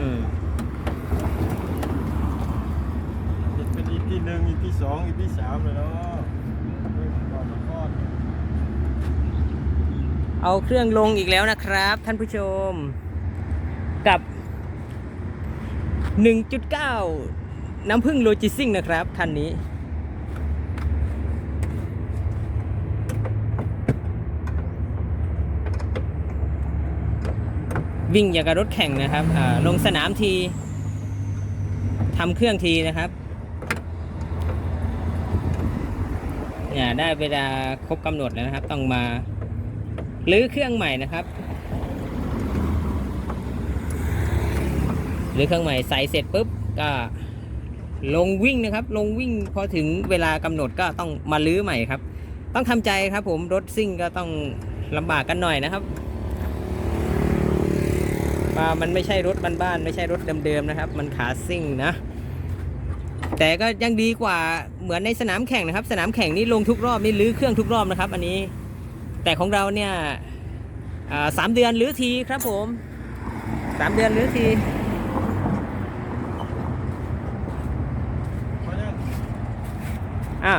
อืมเป็นอีพีหนึ่งอีพีสองอีพีสามเลยเนาะก่อนมาคลอดเอาเครื่องลงอีกแล้วนะครับ ท่านผู้ชม กับ 1.9 น้ำพึ่งโลจิสซิ่งนะครับ คันนี้ วิ่งอย่างกับรถแข่งนะครับลงสนามทีทำเครื่องทีนะครับเนี่ยได้เวลาครบกำหนดแล้วนะครับ ต้องมาหรือเครื่องใหม่นะครับหรือเครื่องใหม่ใส่เสร็จปุ๊บก็ลงวิ่งนะครับ ลงวิ่งพอถึงเวลากำหนดก็ต้องมาลื้อใหม่ครับ ต้องทำใจครับผมรถซิ่งก็ต้องลำบากกันหน่อยนะครับ ว่ามันไม่ใช่รถบ้านๆไม่ใช่รถเดิมๆนะครับ มันขาซิ่งนะ แต่ก็ยังดีกว่าเหมือนในสนามแข่งนะครับ สนามแข่งนี่ลงทุกรอบนี่ลื้อเครื่องทุกรอบนะครับ อันนี้ แต่ของเราเนี่ยสามเดือนหรือทีครับผมสามเดือนหรือทีอ่า